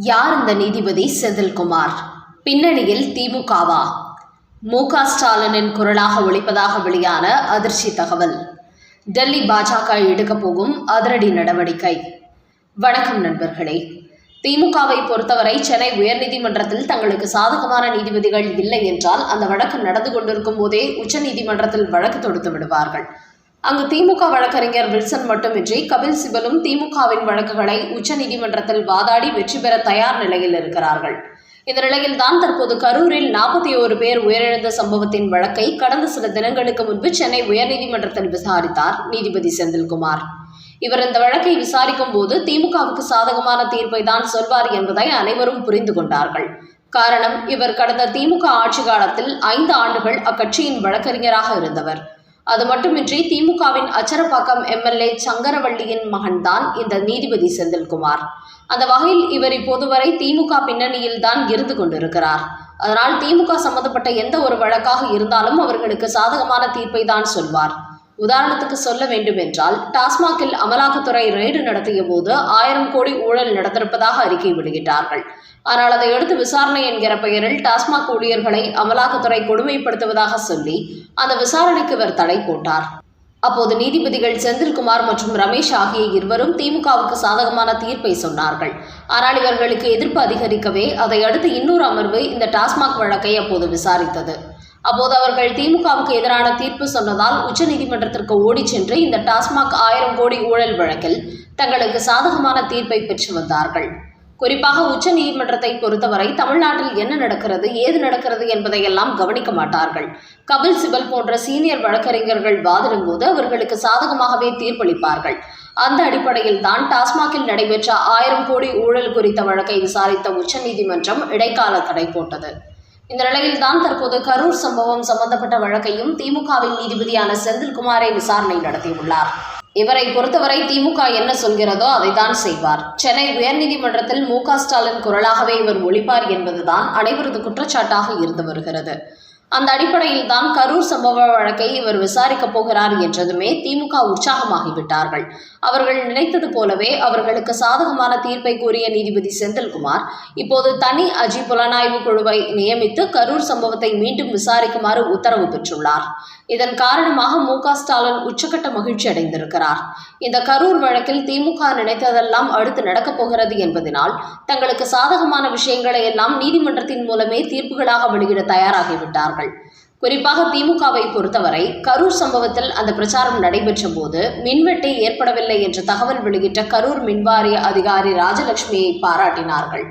யார் இந்த நீதிபதி செந்தில்குமார்? பின்னணியில் திமுகவா? மு க ஸ்டாலினின் குரலாக ஒழிப்பதாக வெளியான அதிர்ச்சி தகவல். டெல்லி பாஜக எடுக்கப் போகும் அதிரடி நடவடிக்கை. வணக்கம் நண்பர்களே. திமுகவை பொறுத்தவரை சென்னை உயர்நீதிமன்றத்தில் தங்களுக்கு சாதகமான நீதிபதிகள் இல்லை என்றால் அந்த வழக்கு நடந்து கொண்டிருக்கும் போதே உச்சநீதிமன்றத்தில் வழக்கு தொடுத்து விடுவார்கள். அங்கு திமுக வழக்கறிஞர் வில்சன் மட்டுமின்றி கபில் சிபலும் திமுகவின் வழக்குகளை உச்சநீதிமன்றத்தில் வாதாடி வெற்றி பெற தயார் நிலையில் இருக்கிறார்கள். இந்த நிலையில்தான் தற்போது கரூரில் நாற்பத்தி ஓரு பேர் உயிரிழந்த சம்பவத்தின் வழக்கை கடந்த சில தினங்களுக்கு முன்பு சென்னை உயர்நீதிமன்றத்தில் விசாரித்தார் நீதிபதி செந்தில்குமார். இவர் இந்த வழக்கை விசாரிக்கும் போது திமுகவுக்கு சாதகமான தீர்ப்பை தான் சொல்வார் என்பதை அனைவரும் புரிந்து கொண்டார்கள். காரணம் இவர் கடந்த திமுக ஆட்சி காலத்தில் ஐந்து ஆண்டுகள் அக்கட்சியின் வழக்கறிஞராக இருந்தவர். அது மட்டுமின்றி திமுகவின் அச்சரப்பாக்கம் எம்எல்ஏ சங்கரவள்ளியின் மகன்தான் இந்த நீதிபதி செந்தில்குமார். அந்த வகையில் இவர் இப்போது வரை திமுக பின்னணியில் தான் இருந்து கொண்டிருக்கிறார். அதனால் திமுக சம்பந்தப்பட்ட எந்த ஒரு வழக்காக இருந்தாலும் அவர்களுக்கு சாதகமான தீர்ப்பை தான் சொல்வார். உதாரணத்துக்கு சொல்ல வேண்டும் என்றால் டாஸ்மாகில் அமலாக்கத்துறை ரெய்டு நடத்திய போது ஆயிரம் கோடி ஊழல் நடந்திருப்பதாக அறிக்கை வெளியிட்டார்கள். ஆனால் அதை அடுத்து விசாரணை என்கிற பெயரில் டாஸ்மாக் ஊழியர்களை அமலாக்கத்துறை கொடுமைப்படுத்துவதாக சொல்லி அந்த விசாரணைக்கு இவர் தடை போட்டார். அப்போது நீதிபதிகள் செந்தில்குமார் மற்றும் ரமேஷ் ஆகிய இருவரும் திமுகவுக்கு சாதகமான தீர்ப்பை சொன்னார்கள். ஆனால் இவர்களுக்கு எதிர்ப்பு அதிகரிக்கவே அதை அடுத்து இன்னொரு அமர்வு இந்த டாஸ்மாக் வழக்கை அப்போது விசாரித்தது. அப்போது அவர்கள் திமுகவுக்கு எதிரான தீர்ப்பு சொன்னதால் உச்சநீதிமன்றத்திற்கு ஓடிச் சென்று இந்த டாஸ்மாக் ஆயிரம் கோடி ஊழல் வழக்கில் தங்களுக்கு சாதகமான தீர்ப்பை பெற்று வந்தார்கள். குறிப்பாக உச்ச நீதிமன்றத்தை பொறுத்தவரை தமிழ்நாட்டில் என்ன நடக்கிறது ஏது நடக்கிறது என்பதையெல்லாம் கவனிக்க மாட்டார்கள். கபில் சிபல் போன்ற சீனியர் வழக்கறிஞர்கள் வாதிடும் போது அவர்களுக்கு சாதகமாகவே தீர்ப்பளிப்பார்கள். அந்த அடிப்படையில் தான் டாஸ்மாகில் நடைபெற்ற ஆயிரம் கோடி ஊழல் குறித்த வழக்கை விசாரித்த உச்சநீதிமன்றம் இடைக்கால தடை போட்டது. இந்த நிலையில்தான் தற்போது கரூர் சம்பவம் சம்பந்தப்பட்ட வழக்கையும் திமுகவின் நீதிபதியான செந்தில்குமாரை விசாரணை நடத்தியுள்ளார். இவரை பொறுத்தவரை திமுக என்ன சொல்கிறதோ அதைத்தான் செய்வார். சென்னை உயர்நீதிமன்றத்தில் மு க ஸ்டாலின் குரலாகவே இவர் ஒழிப்பார் என்பதுதான் அனைவரது குற்றச்சாட்டாக இருந்து வருகிறது. அந்த அடிப்படையில் தான் கரூர் சம்பவ வழக்கை இவர் விசாரிக்கப் போகிறார் என்றதுமே திமுக உற்சாகமாகிவிட்டார்கள். அவர்கள் நினைத்தது போலவே அவர்களுக்கு சாதகமான தீர்ப்பை கூறிய நீதிபதி செந்தில்குமார் இப்போது தனி அஜி புலனாய்வு குழுவை நியமித்து கரூர் சம்பவத்தை மீண்டும் விசாரிக்குமாறு உத்தரவு பெற்றுள்ளார். இதன் காரணமாக மு க ஸ்டாலின் உச்சக்கட்ட மகிழ்ச்சி அடைந்திருக்கிறார். இந்த கரூர் வழக்கில் திமுக நினைத்ததெல்லாம் அடுத்து நடக்கப் போகிறது என்பதனால் தங்களுக்கு சாதகமான விஷயங்களை எல்லாம் நீதிமன்றத்தின் மூலமே தீர்ப்புகளாக வெளியிட தயாராகிவிட்டார்கள். குறிப்பாக திமுகவை பொறுத்தவரை கரூர் சம்பவத்தில் அந்த பிரச்சாரம் நடைபெற்ற போது மின்வெட்டு ஏற்படவில்லை என்ற தகவல் வெளியிட்ட கரூர் மின்வாரிய அதிகாரி ராஜலட்சுமியை பாராட்டினார்கள்.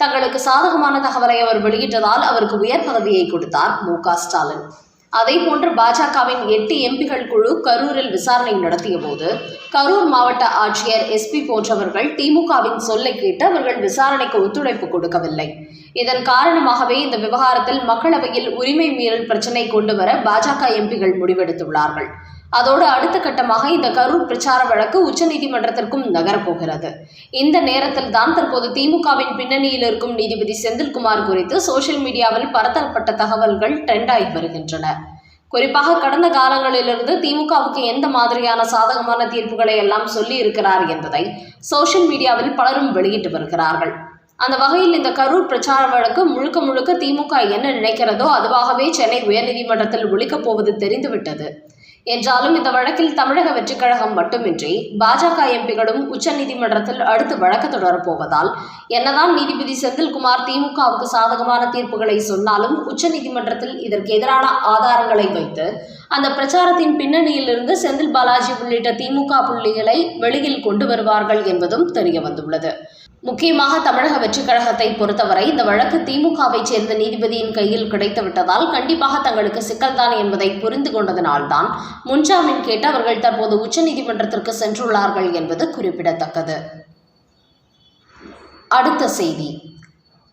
தங்களுக்கு சாதகமான தகவலை அவர் வெளியிட்டதால் அவருக்கு உயர் பதவியை கொடுத்தார் மு ஸ்டாலின். அதே போன்று பாஜகவின் எட்டு எம்பிகள் குழு கரூரில் விசாரணை நடத்திய போது கரூர் மாவட்ட ஆட்சியர் எஸ்பி போன்றவர்கள் திமுகவின் சொல்லை கேட்டு அவர்கள் விசாரணைக்கு ஒத்துழைப்பு கொடுக்கவில்லை. இதன் காரணமாகவே இந்த விவகாரத்தில் மக்களவையில் உரிமை மீறல் பிரச்சினை கொண்டு வர பாஜக எம்பிகள் முடிவெடுத்துள்ளார்கள். அதோடு அடுத்த கட்டமாக இந்த கரூர் பிரச்சார வழக்கு உச்சநீதிமன்றத்திற்கும் நகரப்போகிறது. இந்த நேரத்தில் தான் தற்போது திமுகவின் பின்னணியில் இருக்கும் நீதிபதி செந்தில்குமார் குறித்து சோசியல் மீடியாவில் பரத்தப்பட்ட தகவல்கள் ட்ரெண்ட் ஆகி வருகின்றன. குறிப்பாக கடந்த காலங்களிலிருந்து திமுகவுக்கு எந்த மாதிரியான சாதகமான தீர்ப்புகளை எல்லாம் சொல்லி இருக்கிறார் என்பதை சோசியல் மீடியாவில் பலரும் வெளியிட்டு வருகிறார்கள். அந்த வகையில் இந்த கரூர் பிரச்சார வழக்கு முழுக்க முழுக்க திமுக என்ன நினைக்கிறதோ அதுவாகவே சென்னை உயர்நீதிமன்றத்தில் ஒழிக்கப் போவது தெரிந்துவிட்டது. என்றாலும் இந்த வழக்கில் தமிழக வெற்றிக் கழகம் மட்டுமின்றி பாஜக எம்பிகளும் உச்சநீதிமன்றத்தில் அடுத்து வழக்கு தொடரப்போவதால் என்னதான் நீதிபதி செந்தில்குமார் திமுகவுக்கு சாதகமான தீர்ப்புகளை சொன்னாலும் உச்சநீதிமன்றத்தில் இதற்கு எதிரான ஆதாரங்களை வைத்து அந்த பிரச்சாரத்தின் பின்னணியிலிருந்து செந்தில் பாலாஜி உள்ளிட்ட திமுக புள்ளிகளை வெளியில் கொண்டு வருவார்கள் என்பதும் தெரிய வந்துள்ளது. முக்கியமாக தமிழக வெற்றிக் கழகத்தை பொறுத்தவரை இந்த வழக்கு திமுகவை சேர்ந்த நீதிபதியின் கையில் கிடைத்துவிட்டதால் கண்டிப்பாக தங்களுக்கு சிக்கல்தான் என்பதை புரிந்து கொண்டதனால்தான் முன்ஜாமீன் கேட்டு அவர்கள் தற்போது உச்சநீதிமன்றத்திற்கு சென்றுள்ளார்கள் என்பது குறிப்பிடத்தக்கது. அடுத்த செய்தி.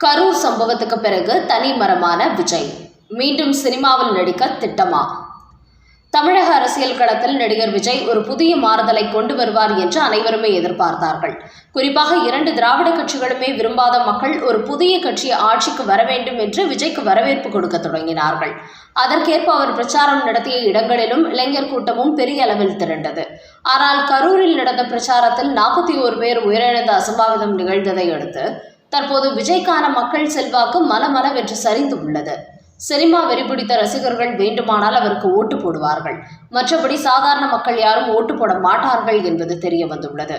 கரூர் சம்பவத்துக்கு பிறகு தனி மரமான விஜய். மீண்டும் சினிமாவில் நடிக்க திட்டமா? தமிழக அரசியல் களத்தில் நடிகர் விஜய் ஒரு புதிய மாறுதலை கொண்டு வருவார் என்று அனைவருமே எதிர்பார்த்தார்கள். குறிப்பாக இரண்டு திராவிட கட்சிகளுமே விரும்பாத மக்கள் ஒரு புதிய கட்சி ஆட்சிக்கு வர வேண்டும் என்று விஜய்க்கு வரவேற்பு கொடுக்க தொடங்கினார்கள். அதற்கேற்ப அவர் பிரச்சாரம் நடத்திய இடங்களிலும் இளைஞர் கூட்டமும் பெரிய அளவில் திரண்டது. ஆனால் கரூரில் நடந்த பிரச்சாரத்தில் நாற்பத்தி ஓரு பேர் உயிரிழந்த அசம்பாவிதம் நிகழ்ந்ததை அடுத்து தற்போது விஜய்க்கான மக்கள் செல்வாக்கு மலமளவென்று சரிந்து உள்ளது. சினிமா வெறிபிடித்த ரசிகர்கள் வேண்டுமானால் அவருக்கு ஓட்டு போடுவார்கள். மற்றபடி சாதாரண மக்கள் யாரும் ஓட்டு போட மாட்டார்கள் என்பது தெரிய வந்துள்ளது.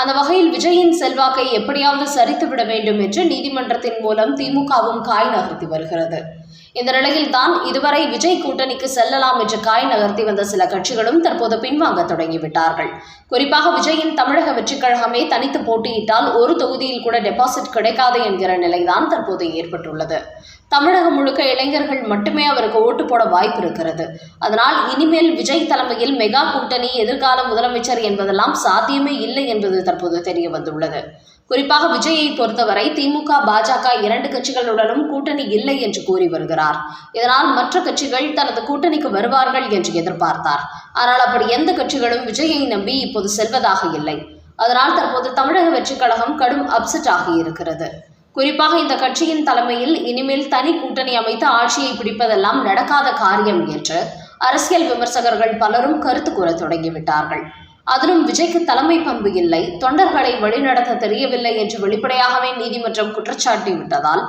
அந்த வகையில் விஜயின் செல்வாக்கை எப்படியாவது சரித்துவிட வேண்டும் என்று நீதிமன்றத்தின் மூலம் திமுகவும் காய் நகர்த்தி வருகிறது. இந்த நிலையில் தான் இதுவரை விஜய் கூட்டணிக்கு செல்லலாம் என்று காய் நகர்த்தி வந்த சில கட்சிகளும் தற்போது பின்வாங்க தொடங்கிவிட்டார்கள். குறிப்பாக விஜயின் தமிழக வெற்றிக் கழகமே தனித்து போட்டியிட்டால் ஒரு தொகுதியில் கூட டெபாசிட் கிடைக்காது என்கிற நிலைதான் தற்போது ஏற்பட்டுள்ளது. தமிழகம் முழுக்க இளைஞர்கள் மட்டுமே அவருக்கு ஓட்டு போட வாய்ப்பு இருக்கிறது. அதனால் இனிமேல் விஜய் தலைமையில் மெகா கூட்டணி எதிர்கால முதலமைச்சர் என்பதெல்லாம் சாத்தியமே இல்லை என்பது தற்போது தெரிய வந்துள்ளது. குறிப்பாக விஜயை பொறுத்தவரை திமுக பாஜக இரண்டு கட்சிகளுடனும் கூட்டணி இல்லை என்று கூறி வருகிறார். இதனால் மற்ற கட்சிகள் தனது கூட்டணிக்கு வருவார்கள் என்று எதிர்பார்த்தார். ஆனால் அப்படி எந்த கட்சிகளும் விஜயை நம்பி இப்போது செல்வதாக இல்லை. அதனால் தற்போது தமிழக வெற்றிக் கழகம் கடும் அப்செட் ஆகியிருக்கிறது குறிப்பாக இந்த கட்சியின் தலைமையில் இனிமேல் தனி கூட்டணி அமைத்து ஆட்சியை பிடிப்பதெல்லாம் நடக்காத காரியம் என்று அரசியல் விமர்சகர்கள் பலரும் கருத்து கூற தொடங்கிவிட்டார்கள். அதிலும் விஜய்க்கு தலைமை பண்பு இல்லை. தொண்டர்களை வழிநடத்த தெரியவில்லை என்று வெளிப்படையாகவே நீதிமன்றம் குற்றச்சாட்டி விட்டதால்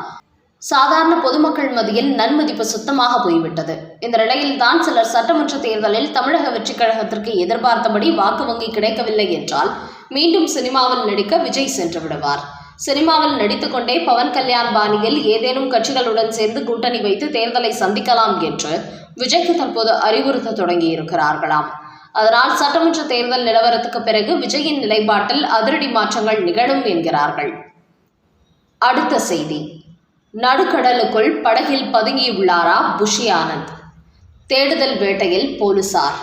சாதாரண பொதுமக்கள் மத்தியில் நன்மதிப்பு சுத்தமாக போய்விட்டது. இந்த நிலையில் தான் சிலர் சட்டமன்ற தேர்தலில் தமிழக வெற்றிக் கழகத்திற்கு எதிர்பார்த்தபடி வாக்கு வங்கி கிடைக்கவில்லை என்றால் மீண்டும் சினிமாவில் நடிக்க விஜய் சென்று விடுவார். சினிமாவில் நடித்துக்கொண்டே பவன் கல்யாண் பாணியில் ஏதேனும் கட்சிகளுடன் சேர்ந்து கூட்டணி வைத்து தேர்தலை சந்திக்கலாம் என்று விஜய்க்கு தற்போது அறிவுறுத்த தொடங்கியிருக்கிறார்களாம். அதனால் சட்டமன்ற தேர்தல் நிலவரத்துக்கு பிறகு விஜயின் நிலைப்பாட்டில் அதிரடி மாற்றங்கள் நிகழும் என்கிறார்கள். அடுத்த செய்தி. நடுக்கடலுக்குள் படகில் பதுங்கியுள்ளாரா புஷி ஆனந்த் தேடுதல் வேட்டையில் போலீசார்.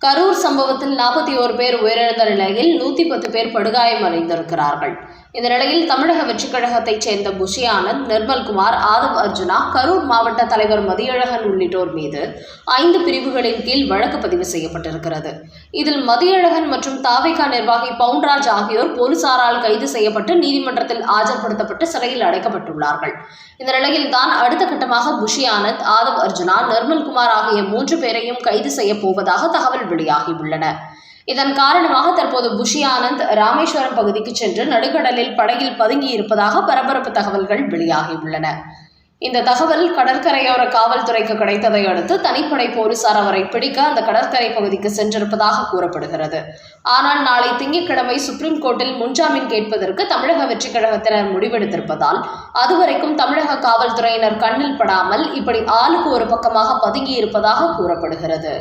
கரூர் சம்பவத்தில் நாற்பத்தி ஓரு பேர் உயிரிழந்த நிலையில் நூற்றி பத்து பேர் படுகாயமடைந்திருக்கிறார்கள். இந்த நிலையில் தமிழக வெற்றிக் கழகத்தைச் சேர்ந்த புஷி ஆனந்த் நிர்மல்குமார் ஆதவ் அர்ஜுனா கரூர் மாவட்ட தலைவர் மதியழகன் உள்ளிட்டோர் மீது ஐந்து பிரிவுகளின் கீழ் வழக்கு பதிவு செய்யப்பட்டிருக்கிறது. இதில் மதியழகன் மற்றும் தாவேகா நிர்வாகி பவுன்ராஜ் ஆகியோர் போலீசாரால் கைது செய்யப்பட்டு நீதிமன்றத்தில் ஆஜர்படுத்தப்பட்டு சிறையில் அடைக்கப்பட்டுள்ளார்கள். இந்த நிலையில் தான் அடுத்த கட்டமாக புஷி ஆனந்த் ஆதவ் அர்ஜுனா நிர்மல்குமார் ஆகிய மூன்று பேரையும் கைது செய்யப் போவதாக தகவல் வெளியாகியுள்ளன. இதன் காரணமாக தற்போது புஷி ஆனந்த் ராமேஸ்வரம் பகுதிக்கு சென்று நடுக்கடலில் படகில் பதுங்கி இருப்பதாக பரபரப்பு தகவல்கள் வெளியாகியுள்ளன இந்த தகவல் கடற்கரையோர காவல்துறைக்கு கிடைத்ததை அடுத்து தனிப்படை போலீசார் அவரை பிடிக்க அந்த கடற்கரை பகுதிக்கு சென்றிருப்பதாக கூறப்படுகிறது. ஆனால் நாளை திங்கட்கிழமை சுப்ரீம் கோர்ட்டில் முன்ஜாமீன் கேட்பதற்கு தமிழக வெற்றிக் கழகத்தினர் முடிவெடுத்திருப்பதால் அதுவரைக்கும் தமிழக காவல்துறையினர் கண்ணில் படாமல் இப்படி ஆளுக்கு ஒரு பக்கமாக பதுங்கி இருப்பதாக கூறப்படுகிறது.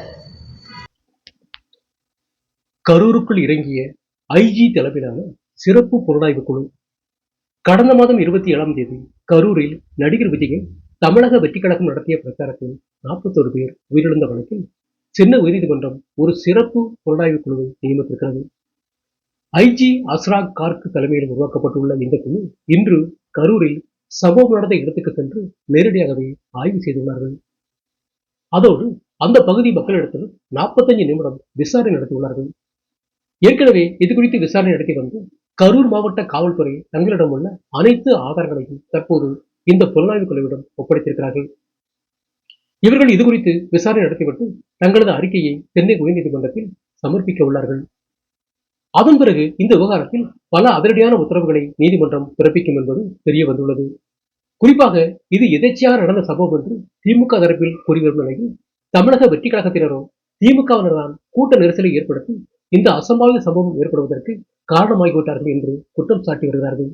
கரூருக்குள் இறங்கிய ஐஜி தலைமையிலான சிறப்பு புலனாய்வு குழு. கடந்த மாதம் இருபத்தி ஏழாம் தேதி கரூரில் நடிகர் விஜயை தமிழக வெற்றிக் கழகம் நடத்திய பிரச்சாரத்தில் நாற்பத்தோரு பேர் உயிரிழந்த வழக்கில் சென்னை உயர்நீதிமன்றம் ஒரு சிறப்பு புலனாய்வு குழுவை நியமித்திருக்கிறது. ஐஜி அஸ்ராக் கார்க் தலைமையில் உருவாக்கப்பட்டுள்ள இந்த குழு இன்று கரூரில் சம்பவம் நடந்த இடத்துக்கு சென்று நேரடியாகவே ஆய்வு செய்துள்ளார்கள் அதோடு அந்த பகுதி மக்களிடத்தில் நாற்பத்தஞ்சு நிமிடம் விசாரணை நடத்தியுள்ளார்கள் ஏற்கனவே இது குறித்து விசாரணை நடத்தி வந்து கரூர் மாவட்ட காவல்துறை தங்களிடம் உள்ள அனைத்து ஆதாரங்களையும் தற்போது இந்த புலனாய்வு குழுவிடம் ஒப்படைத்திருக்கிறார்கள். இவர்கள் இது குறித்து விசாரணை நடத்திவிட்டு தங்களது அறிக்கையை சென்னை உயர்நீதிமன்றத்தில் சமர்ப்பிக்க உள்ளார்கள். அதன் பிறகு இந்த விவகாரத்தில் பல அதிரடியான உத்தரவுகளை நீதிமன்றம் பிறப்பிக்கும் என்பது தெரிய வந்துள்ளது. குறிப்பாக இது எதேச்சியாக நடந்த சம்பவம் என்று திமுக தரப்பில் கூறி வரும் நிலையில் தமிழக வெற்றி கழகத்தினரும் திமுகவினர்தான் கூட்ட நெரிசலை ஏற்படுத்தி இந்த அசம்பாவித சம்பவம் ஏற்படுவதற்கு காரணமாகிவிட்டார்கள் என்று குற்றம் சாட்டி வருகிறார்கள்.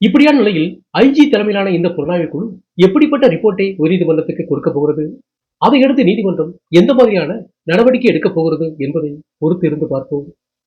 இப்படியான நிலையில் ஐஜி தலைமையிலான இந்த புலனாய்வு குழு எப்படிப்பட்ட ரிப்போர்ட்டை உயர்நீதிமன்றத்துக்கு கொடுக்க போகிறது? அதையடுத்து நீதிமன்றம் எந்த மாதிரியான நடவடிக்கை எடுக்கப் போகிறது என்பதை பொறுத்து இருந்து பார்ப்போம்.